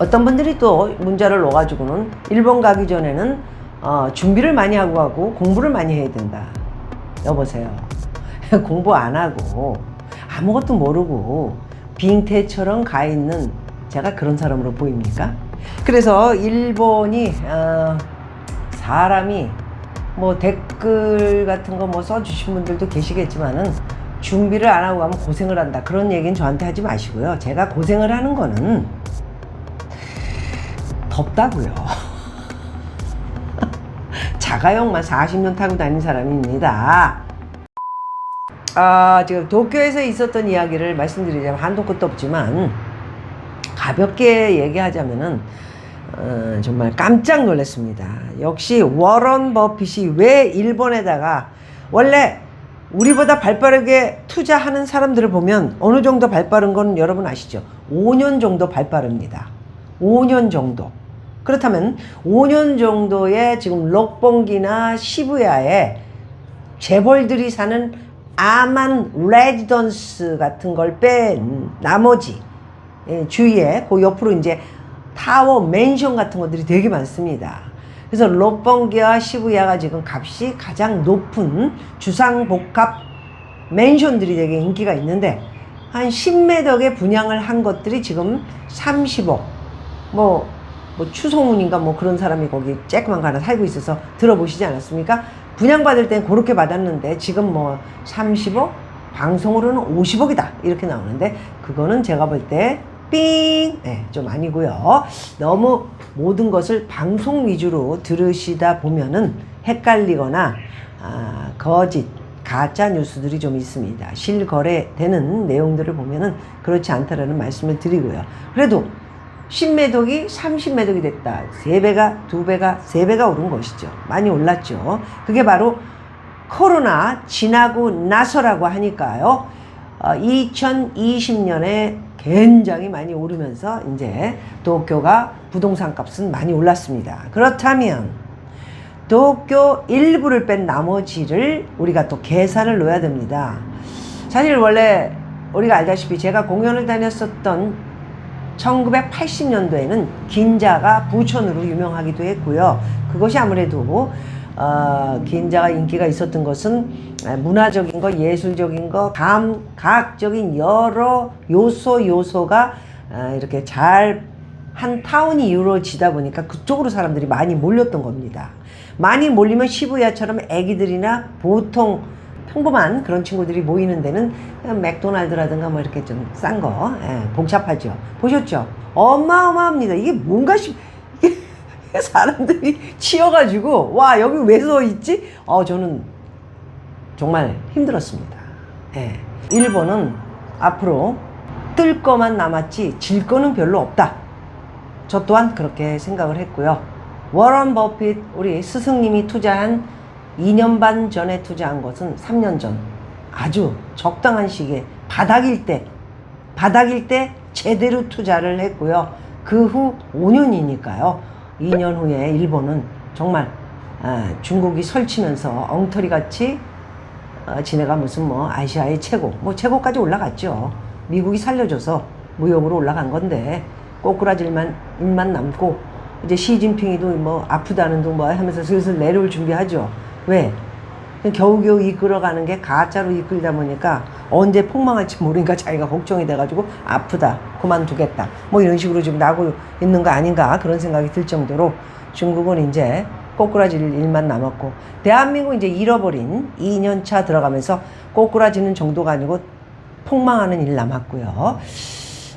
어떤 분들이 또 문자를 넣어가지고는 일본 가기 전에는 어, 준비를 많이 하고 가고 공부를 많이 해야 된다. 여보세요. 공부 안 하고 아무것도 모르고 빙태처럼 가 있는 제가 그런 사람으로 보입니까? 그래서 일본이 어, 사람이 뭐 댓글 같은 거 뭐 써주신 분들도 계시겠지만은 준비를 안 하고 가면 고생을 한다. 그런 얘기는 저한테 하지 마시고요. 제가 고생을 하는 거는 덥다고요. 자가용만 40년 타고 다닌 사람입니다. 아, 지금 도쿄에서 있었던 이야기를 말씀드리자면 한도 끝도 없지만 가볍게 얘기하자면은 어, 정말 깜짝 놀랐습니다. 역시 워런 버핏이 왜 일본에다가 원래 우리보다 발빠르게 투자하는 사람들을 보면 어느 정도 발빠른 건 여러분 아시죠? 5년 정도 발빠릅니다. 5년 정도. 그렇다면 5년 정도의 지금 록봉기나 시부야에 재벌들이 사는 아만 레지던스 같은 걸 뺀 나머지 예, 주위에 그 옆으로 이제 타워 맨션 같은 것들이 되게 많습니다. 그래서 록봉기와 시부야가 지금 값이 가장 높은 주상복합 맨션들이 되게 인기가 있는데 한 10매덕에 분양을 한 것들이 지금 30억 뭐, 뭐 추성훈인가 뭐 그런 사람이 거기 거 하나 살고 있어서 들어보시지 않았습니까? 분양받을 땐 그렇게 받았는데 지금 뭐 30억? 방송으로는 50억이다 이렇게 나오는데 그거는 제가 볼때 삥! 네, 좀 아니고요. 너무 모든 것을 방송 위주로 들으시다 보면은 헷갈리거나 아, 거짓, 가짜 뉴스들이 좀 있습니다. 실거래되는 내용들을 보면은 그렇지 않다라는 말씀을 드리고요. 그래도 10매독이 30매독이 됐다. 3배가, 2배가, 3배가 오른 것이죠. 많이 올랐죠. 그게 바로 코로나 지나고 나서라고 하니까요. 어, 2020년에 굉장히 많이 오르면서 이제 도쿄가 부동산 값은 많이 올랐습니다. 그렇다면 도쿄 일부를 뺀 나머지를 우리가 또 계산을 넣어야 됩니다. 사실 원래 우리가 알다시피 제가 공연을 다녔었던 1980년도에는 긴자가 부천으로 유명하기도 했고요. 그것이 아무래도 어, 긴자가 인기가 있었던 것은 문화적인 거, 예술적인 거, 감각적인 여러 요소 요소가 어, 이렇게 잘 한 타운이 이루어지다 보니까 그쪽으로 사람들이 많이 몰렸던 겁니다. 많이 몰리면 시부야처럼 애기들이나 보통 평범한 그런 친구들이 모이는 데는 맥도날드라든가 뭐 이렇게 좀 싼 거, 예, 복잡하죠. 보셨죠? 어마어마합니다. 이게 뭔가 싶, 사람들이 치여가지고, 와, 여기 왜 서 있지? 어, 저는 정말 힘들었습니다. 예. 일본은 앞으로 뜰 거만 남았지 질 거는 별로 없다. 저 또한 그렇게 생각을 했고요. 워런 버핏 우리 스승님이 투자한 2년 반 전에 투자한 것은 3년 전 아주 적당한 시기에 바닥일 때 바닥일 때 제대로 투자를 했고요. 그 후 5년이니까요. 2년 후에 일본은 정말 아, 중국이 설치면서 엉터리 같이 어, 지네가 무슨 뭐 아시아의 최고 뭐 최고까지 올라갔죠. 미국이 살려줘서 무역으로 올라간 건데 꼬꾸라질만 일만 남고 이제 시진핑이도 뭐 아프다는 둥뭐 하면서 슬슬 내려올 준비하죠. 왜? 겨우겨우 이끌어가는 게 가짜로 이끌다 보니까 언제 폭망할지 모르니까 자기가 걱정이 돼가지고 아프다 그만두겠다 뭐 이런 식으로 지금 나고 있는 거 아닌가 그런 생각이 들 정도로 중국은 이제 꼬꾸라질 일만 남았고 대한민국 이제 잃어버린 2년차 들어가면서 꼬꾸라지는 정도가 아니고 폭망하는 일 남았고요.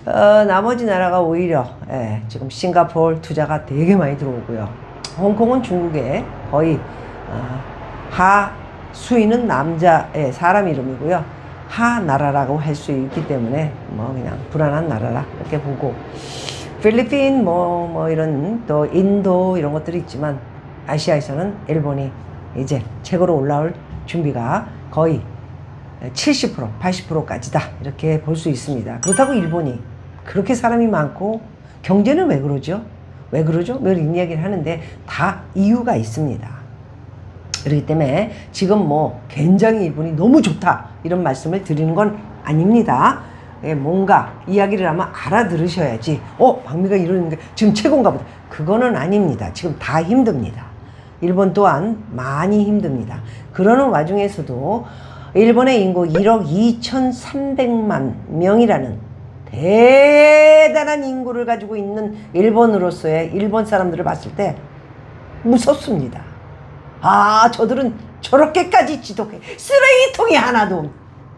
어, 나머지 나라가 오히려 예, 지금 싱가포르 투자가 되게 많이 들어오고요. 홍콩은 중국에 거의 어, 하 수인은 남자의 사람 이름이고요. 하 나라라고 할 수 있기 때문에 뭐 그냥 불안한 나라라 이렇게 보고 필리핀 뭐, 뭐 이런 또 인도 이런 것들이 있지만 아시아에서는 일본이 이제 최고로 올라올 준비가 거의 70% 80%까지다 이렇게 볼 수 있습니다. 그렇다고 일본이 그렇게 사람이 많고 경제는 왜 그러죠? 왜 그러죠? 왜 이런 이야기를 하는데 다 이유가 있습니다. 그렇기 때문에 지금 뭐 굉장히 일본이 너무 좋다 이런 말씀을 드리는 건 아닙니다. 예, 뭔가 이야기를 하면 알아들으셔야지. 어, 박미가 이러는데 지금 최고인가 보다. 그거는 아닙니다. 지금 다 힘듭니다. 일본 또한 많이 힘듭니다. 그러는 와중에서도 일본의 인구 1억 2,300만 명이라는 대단한 인구를 가지고 있는 일본으로서의 일본 사람들을 봤을 때 무섭습니다. 아, 저들은 저렇게까지 지독해. 쓰레기통이 하나도 없-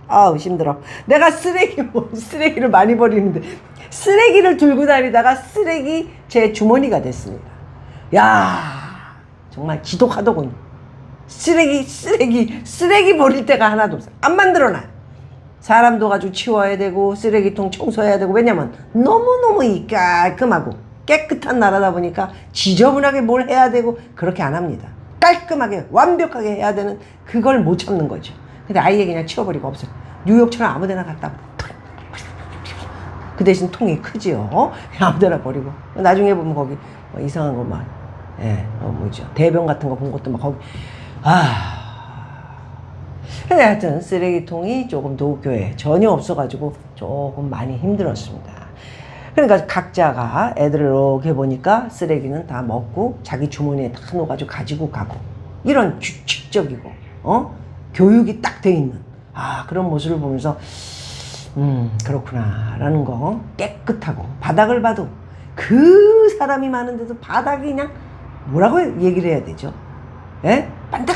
아우 힘들어. 내가 쓰레기 뭐 쓰레기를 많이 버리는데 쓰레기를 들고 다니다가 쓰레기 제 주머니가 됐습니다. 야 정말 지독하더군. 쓰레기 쓰레기 쓰레기 버릴 데가 하나도 없어. 안 만들어놔. 사람도 가지고 치워야 되고 쓰레기통 청소해야 되고 왜냐면 너무너무 이 깔끔하고 깨끗한 나라다 보니까 지저분하게 뭘 해야 되고 그렇게 안 합니다. 깔끔하게 완벽하게 해야 되는 그걸 못 참는 거죠. 근데 아예 그냥 치워버리고 없어요. 뉴욕처럼 아무데나 갖다 그 대신 통이 크지요. 아무데나 버리고 나중에 보면 거기 뭐 이상한 것만 예, 어, 뭐죠 대병 같은 거 본 것도 막 거기 아 근데 하여튼 쓰레기통이 조금 도쿄에 전혀 없어가지고 조금 많이 힘들었습니다. 그러니까 각자가 애들을 이렇게 보니까 쓰레기는 다 먹고 자기 주머니에 다 넣어가지고 가지고 가고 이런 규칙적이고 어 교육이 딱 돼 있는 아 그런 모습을 보면서 음 그렇구나 라는 거 깨끗하고 바닥을 봐도 그 사람이 많은데도 바닥이 그냥 뭐라고 얘기를 해야 되죠? 예? 반짝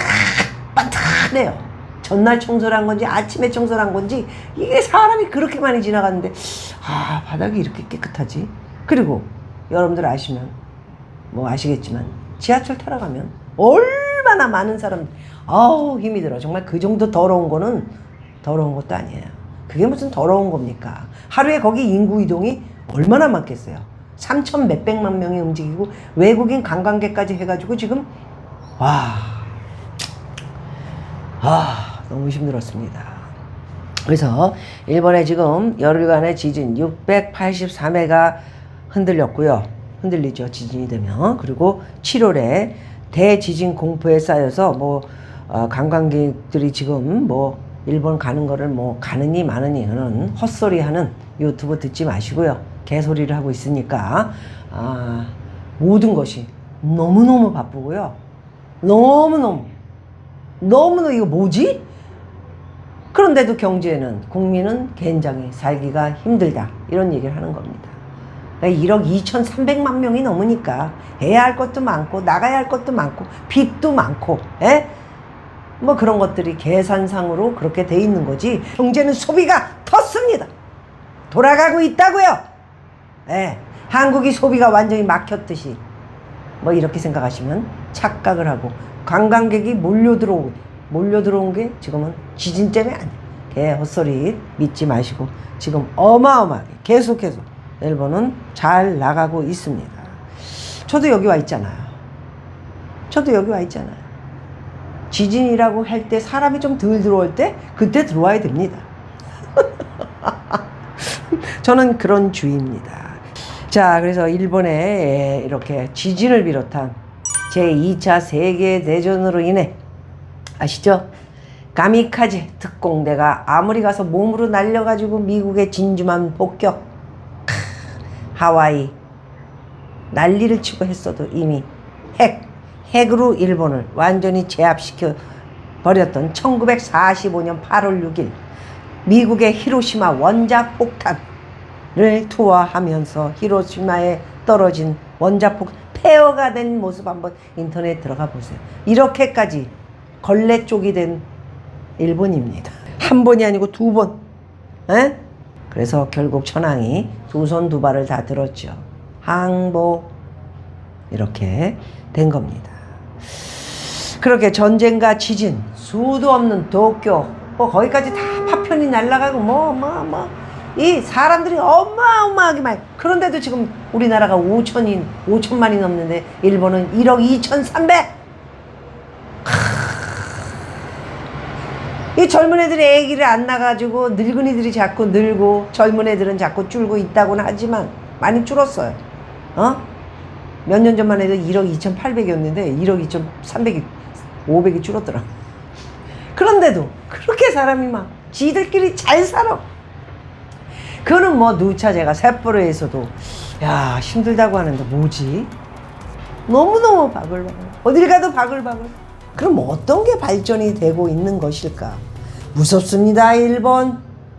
반짝해요. 전날 청소를 한 건지 아침에 청소를 한 건지 이게 사람이 그렇게 많이 지나가는데 아 바닥이 이렇게 깨끗하지? 그리고 여러분들 아시면 뭐 아시겠지만 지하철 타러 가면 얼마나 많은 사람 아우 힘이 들어. 정말 그 정도 더러운 거는 더러운 것도 아니에요. 그게 무슨 더러운 겁니까? 하루에 거기 인구 이동이 얼마나 많겠어요? 3천 몇백만 명이 움직이고 외국인 관광객까지 해가지고 지금 와. 아, 너무 힘들었습니다. 그래서 일본에 지금 열흘간의 지진 683회가 흔들렸고요. 흔들리죠. 지진이 되면. 그리고 7월에 대지진 공포에 쌓여서 뭐 어, 관광객들이 지금 뭐 일본 가는 거를 뭐 가느니 마느니 는 헛소리 하는 유튜브 듣지 마시고요. 개소리를 하고 있으니까 아, 모든 것이 너무너무 바쁘고요. 너무너무 너무너무 이거 뭐지? 그런데도 경제는 국민은 굉장히 살기가 힘들다 이런 얘기를 하는 겁니다. 그러니까 1억 2,300만 명이 넘으니까 해야 할 것도 많고 나가야 할 것도 많고 빚도 많고 에? 뭐 그런 것들이 계산상으로 그렇게 돼 있는 거지 경제는 소비가 텄습니다. 돌아가고 있다고요. 예. 한국이 소비가 완전히 막혔듯이 뭐 이렇게 생각하시면 착각을 하고 관광객이 몰려 들어오고 몰려 들어온 게 지금은 지진 때문에 아니에요. 개 헛소리 믿지 마시고 지금 어마어마하게 계속해서 일본은 잘 나가고 있습니다. 저도 여기 와 있잖아요. 저도 여기 와 있잖아요. 지진이라고 할 때 사람이 좀 덜 들어올 때 그때 들어와야 됩니다. 저는 그런 주의입니다. 자, 그래서 일본에 이렇게 지진을 비롯한 제2차 세계대전으로 인해 아시죠? 가미카제 특공대가 아무리 가서 몸으로 날려가지고 미국의 진주만 폭격 크, 하와이 난리를 치고 했어도 이미 핵 핵으로 일본을 완전히 제압시켜 버렸던 1945년 8월 6일 미국의 히로시마 원자 폭탄을 투하하면서 히로시마에 떨어진 원자폭 폐허가 된 모습 한번 인터넷 들어가 보세요. 이렇게까지 걸레 쪽이 된 일본입니다. 한 번이 아니고 두 번. 에? 그래서 결국 천황이 두 손 두 발을 다 들었죠. 항복 이렇게 된 겁니다. 그렇게 전쟁과 지진, 수도 없는 도쿄, 뭐 거기까지 다 파편이 날아가고 뭐 뭐 뭐 이 사람들이 어마어마하게 많이 그런데도 지금 우리나라가 5천인 5천만이 넘는데 일본은 1억 2,300. 이 젊은 애들이 애기를 안 나가지고 늙은이들이 자꾸 늘고 젊은 애들은 자꾸 줄고 있다고는 하지만 많이 줄었어요. 어? 몇 년 전만 해도 1억 2,800이었는데 1억 2,300이 500이 줄었더라. 그런데도 그렇게 사람이 막 지들끼리 잘 살아. 그거는 뭐 누차 제가 삿포로에서도 야 힘들다고 하는데 뭐지? 너무너무 바글바글. 어딜 가도 바글바글. 그럼 어떤 게 발전이 되고 있는 것일까? 무섭습니다, 일본.